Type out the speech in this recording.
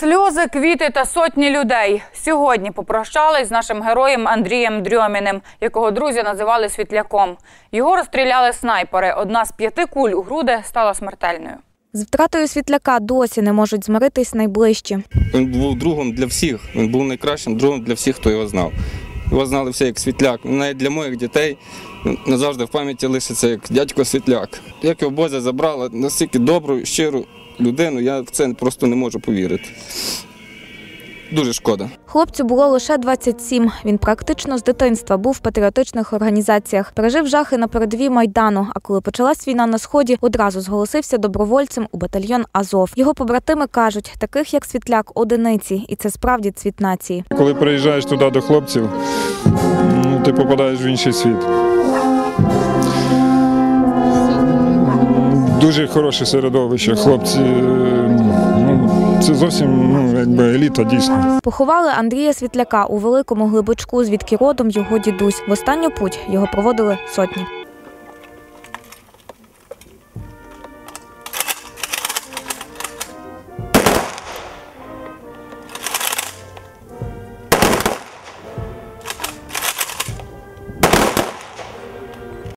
Сльози, квіти та сотні людей. Сьогодні попрощались з нашим героєм Андрієм Дрьоміним, якого друзі називали світляком. Його розстріляли снайпери. Одна з п'яти куль у груди стала смертельною. З втратою світляка досі не можуть змиритись найближчі. Він був другом для всіх. Він був найкращим другом для всіх, хто його знав. Його знали всі як світляк. Навіть для моїх дітей назавжди в пам'яті лишиться як дядько світляк. Як його Бозя забрала настільки добру, щиру людину, я в це просто не можу повірити. Дуже шкода. Хлопцю було лише 27. Він практично з дитинства був в патріотичних організаціях. Пережив жахи на передовій майдану. А коли почалась війна на сході, одразу зголосився добровольцем у батальйон Азов. Його побратими кажуть, таких як світляк одиниці, і це справді цвіт нації. Коли приїжджаєш туди до хлопців, ну, ти попадаєш в інший світ. Дуже хороше середовище. Хлопці, ну, це зовсім ну, якби еліта дійсно. Поховали Андрія Світляка у великому глибочку, звідки родом його дідусь. В останню путь його проводили сотні.